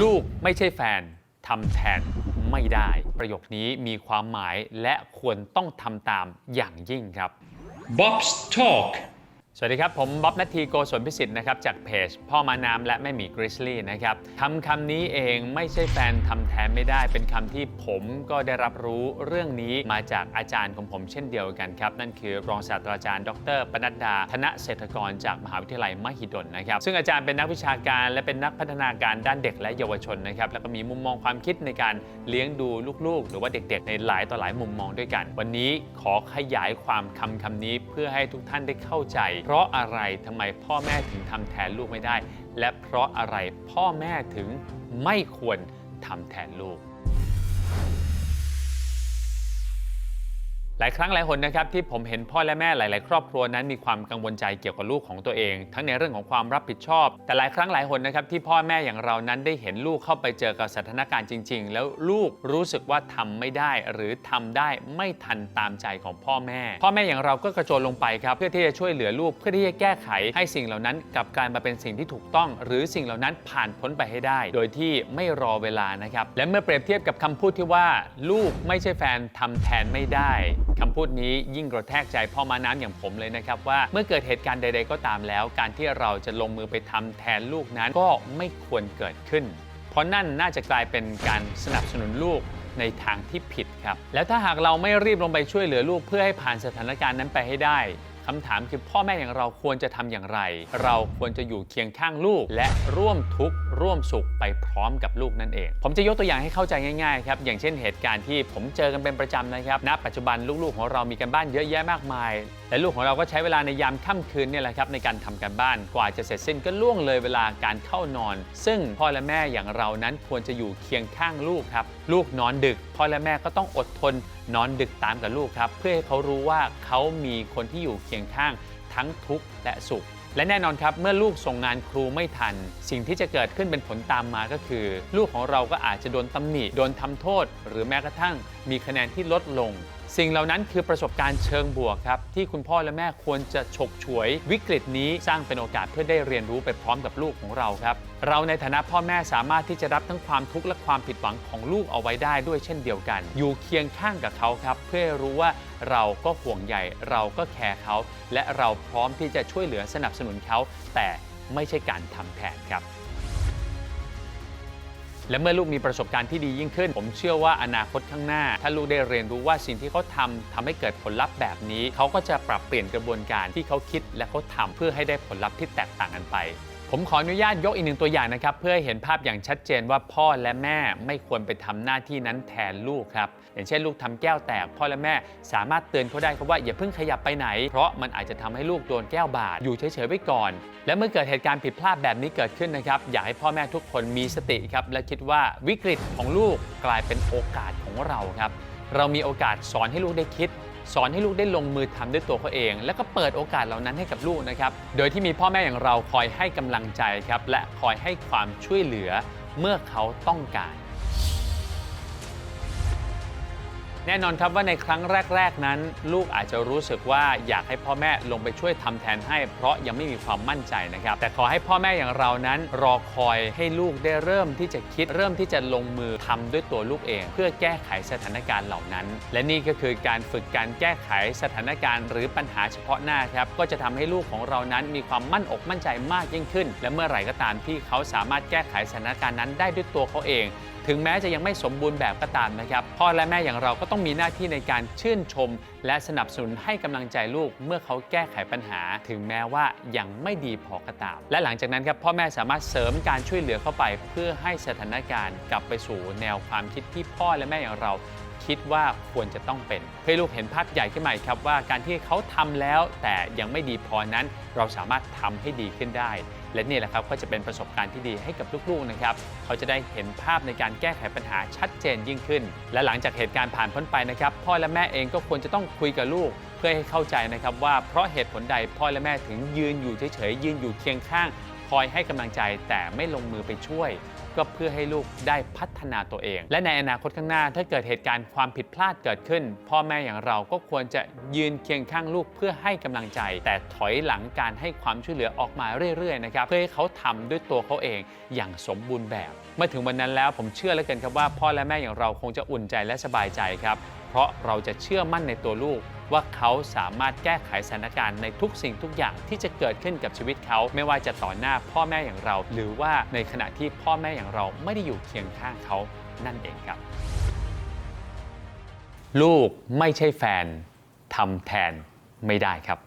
ลูกไม่ใช่แฟนทำแทนไม่ได้ ประโยคนี้มีความหมายและควรต้องทำตามอย่างยิ่งครับ Bob's Talk สวัสดีครับ ผมบ๊อบนัททีโกศลพิสิทธิ์นะครับ จากเพจ พ่อมาน้ำและแม่หมีกริซลี่นะครับคำคำนี้เองไม่ใช่แฟนทำแทนไม่ได้ เป็นคำที่ผมก็ได้รับรู้เรื่องนี้มาจากอาจารย์ของผมเช่นเดียวกันครับ นั่นคือรองศาสตราจารย์ ดรปนัดดา ธนเศรษฐกรจากมหาวิทยาลัยมหิดลนะครับ ซึ่งอาจารย์เป็นนักวิชาการและเป็นนักพัฒนาการด้านเด็กและเยาวชนนะครับแล้วก็มีมุมมองความคิดในการเลี้ยงดูลูกๆ หรือว่าเด็ก ๆ ในหลายต่อหลายมุมมองด้วยกัน วันนี้ขอขยายความคำคำนี้เพื่อให้ทุกท่านได้เข้าใจเพราะอะไรทำไมพ่อแม่ถึงทำแทนลูกไม่ได้ และเพราะอะไรพ่อแม่ถึงไม่ควรทำแทนลูก ลายครั้งหลายหนนะครับที่ผมเห็นพ่อและแม่หลาย ๆ ครอบครัวนั้นมีความกังวลใจเกี่ยวกับลูกของตัวเอง ทั้งในเรื่องของความรับผิดชอบ แต่หลายครั้งหลายหนนะครับที่พ่อแม่อย่างเรานั้นได้เห็นลูกเข้าไปเจอกับสถานการณ์จริง ๆ แล้วลูกรู้สึกว่าทำไม่ได้ หรือทำได้ไม่ทันตามใจของพ่อแม่ พ่อแม่อย่างเราก็กระโจนลงไปครับเพื่อที่จะช่วยเหลือลูกเพื่อที่จะแก้ไขให้สิ่งเหล่านั้นกลับกลายมาเป็นสิ่งที่ถูกต้อง หรือสิ่งเหล่านั้นผ่านพ้นไปให้ได้ โดยที่ไม่รอเวลานะครับและเมื่อเปรียบเทียบกับคำพูดที่ว่า ลูกไม่ใช่แฟนทำแทนไม่ได้คำพูดนี้ยิ่งกระแทกใจพ่อมาน้ำอย่างผมเลยนะครับว่าเมื่อเกิดเหตุการณ์ใด ๆ ก็ตามแล้ว การที่เราจะลงมือไปทำแทนลูกนั้นก็ไม่ควรเกิดขึ้น เพราะนั่นน่าจะกลายเป็นการสนับสนุนลูกในทางที่ผิดครับ แล้วถ้าหากเราไม่รีบลงไปช่วยเหลือลูกเพื่อให้ผ่านสถานการณ์นั้นไปให้ได้ คำถามคือพ่อแม่อย่างเราควรจะทำอย่างไร เราควรจะอยู่เคียงข้างลูก และร่วมทุกข์ร่วมสุขไปพร้อมกับลูกนั่นเอง ผมจะยกตัวอย่างให้เข้าใจง่ายๆครับอย่างเช่นเหตุการณ์ที่ผมเจอกันเป็นประจำนะครับณปัจจุบันลูกๆของเรามีกันบ้านเยอะแยะมากมายและลูกของเราก็ใช้เวลาในยามค่ำคืนเนี่ยแหละครับในการทำการบ้านกว่าจะเสร็จสิ้นก็ล่วงเลยเวลาการเข้านอน ซึ่งพ่อและแม่อย่างเรานั้นควรจะอยู่เคียงข้างลูกครับลูกนอนดึกพ่อและแม่ก็ต้องอดทนนอนดึกตามกับลูกครับ เพื่อให้เขารู้ว่าเขามีคนที่อยู่เคียงข้างทั้งทุกข์และสุข และแน่นอนครับเมื่อลูกส่งงานครูไม่ทัน สิ่งที่จะเกิดขึ้นเป็นผลตามมาก็คือ ลูกของเราก็อาจจะโดนตำหนิโดนทำโทษ หรือแม้กระทั่งมีคะแนนที่ลดลง สิ่งเหล่านั้นคือประสบการณ์เชิงบวกครับ ที่คุณพ่อและแม่ควรจะฉกฉวยวิกฤตนี้สร้างเป็นโอกาสเพื่อได้เรียนรู้ไปพร้อมกับลูกของเราครับ เราในฐานะพ่อแม่สามารถที่จะรับทั้งความทุกข์และความผิดหวังของลูกเอาไว้ได้ด้วยเช่นเดียวกัน อยู่เคียงข้างกับเขาครับ เพื่อรู้ว่าเราก็ห่วงใยเราก็แคร์เขา และเราพร้อมที่จะช่วยเหลือสนับสนุนเขา แต่ไม่ใช่การทำแทนครับ และเมื่อลูกมีประสบการณ์ที่ดียิ่งขึ้น ผมเชื่อว่าอนาคตข้างหน้า ถ้าลูกได้เรียนรู้ว่าสิ่งที่เขาทำทำให้เกิดผลลัพธ์แบบนี้ เขาก็จะปรับเปลี่ยนกระบวนการที่เขาคิดและเขาทำเพื่อให้ได้ผลลัพธ์ที่แตกต่างกันไป ผมขออนุญาตยกอีกหนึ่งตัวอย่างนะครับ เพื่อให้เห็นภาพอย่างชัดเจนว่าพ่อและแม่ไม่ควรไปทำหน้าที่นั้นแทนลูกครับ อย่างเช่นลูกทำแก้วแตก พ่อและแม่สามารถเตือนเขาได้ครับว่าอย่าเพิ่งขยับไปไหน เพราะมันอาจจะทำให้ลูกโดนแก้วบาดอยู่เฉยๆไว้ก่อน และเมื่อเกิดเหตุการณ์ผิดพลาดแบบนี้เกิดขึ้นนะครับ อยากให้พ่อแม่ทุกคนมีสติครับและคิดว่าวิกฤตของลูกกลายเป็นโอกาสของเราครับ เรามีโอกาสสอนให้ลูกได้คิด สอนให้ลูกได้ลงมือทำด้วยตัวเขาเอง แล้วก็เปิดโอกาสเหล่านั้นให้กับลูกนะครับ โดยที่มีพ่อแม่อย่างเราคอยให้กำลังใจครับและคอยให้ความช่วยเหลือเมื่อเขาต้องการ แน่นอนครับว่าในครั้งแรก ๆนั้น ลูกอาจจะรู้สึกว่าอยากให้พ่อแม่ลงไปช่วยทำแทนให้ เพราะยังไม่มีความมั่นใจนะครับ แต่ขอให้พ่อแม่อย่างเรานั้น รอคอยให้ลูกได้เริ่มที่จะคิดเริ่มที่จะลงมือทำด้วยตัวลูกเอง เพื่อแก้ไขสถานการณ์เหล่านั้น และนี่ก็คือการฝึกการแก้ไขสถานการณ์หรือปัญหาเฉพาะหน้าครับก็จะทำให้ลูกของเรานั้นมีความมั่นอกมั่นใจมากยิ่งขึ้น และเมื่อไหร่ก็ตามที่เขาสามารถแก้ไขสถานการณ์นั้นได้ด้วยตัวเขาเองถึงแม้จะยังไม่สมบูรณ์แบบก็ตามนะครับ พ่อและแม่อย่างเราก็ต้องมีหน้าที่ในการชื่นชม และสนับสนุนให้กำลังใจลูกเมื่อเขาแก้ไขปัญหา ถึงแม้ว่ายังไม่ดีพอก็ตาม และหลังจากนั้นครับพ่อแม่สามารถเสริมการช่วยเหลือเข้าไป เพื่อให้สถานการณ์กลับไปสู่แนวความคิดที่พ่อและแม่อย่างเราคิดว่าควรจะต้องเป็นเพื่อให้ลูกเห็นภาพใหญ่ขึ้นมาอีกครับว่าการที่เขาทำแล้วแต่ยังไม่ดีพอนั้น เราสามารถทำให้ดีขึ้นได้ และนี่แหละครับก็จะเป็นประสบการณ์ที่ดีให้กับลูกๆนะครับเขาจะได้เห็นภาพในการแก้ไขปัญหาชัดเจนยิ่งขึ้น และหลังจากเหตุการณ์ผ่านพ้นไปนะครับพ่อและแม่เองก็ควรจะต้องคุยกับลูก เพื่อให้เข้าใจนะครับว่าเพราะเหตุผลใดพ่อและแม่ถึงยืนอยู่เฉยๆยืนอยู่เคียงข้าง อยให้กำลังใจแต่ไม่ลงมือไปช่วย ก็เพื่อให้ลูกได้พัฒนาตัวเอง และในอนาคตข้างหน้าถ้าเกิดเหตุการณ์ความผิดพลาดเกิดขึ้น พ่อแม่อย่างเราก็ควรจะยืนเคียงข้างลูกเพื่อให้กำลังใจ แต่ถอยหลังการให้ความช่วยเหลือออกมาเรื่อยๆนะครับเพื่อให้เขาทำด้วยตัวเขาเองอย่างสมบูรณ์แบบเมื่อถึงวันนั้นแล้วผมเชื่อเหลือเกินครับว่าพ่อและแม่อย่างเราคงจะอุ่นใจและสบายใจครับเพราะเราจะเชื่อมั่นในตัวลูก ว่าเขาสามารถแก้ไขสถานการณ์ในทุกสิ่งทุกอย่างที่จะเกิดขึ้นกับชีวิตเขาไม่ว่าจะต่อหน้าพ่อแม่อย่างเรา หรือว่าในขณะที่พ่อแม่อย่างเราไม่ได้อยู่เคียงข้างเขานั่นเองครับ ลูกไม่ใช่แฟนทำแทนไม่ได้ครับ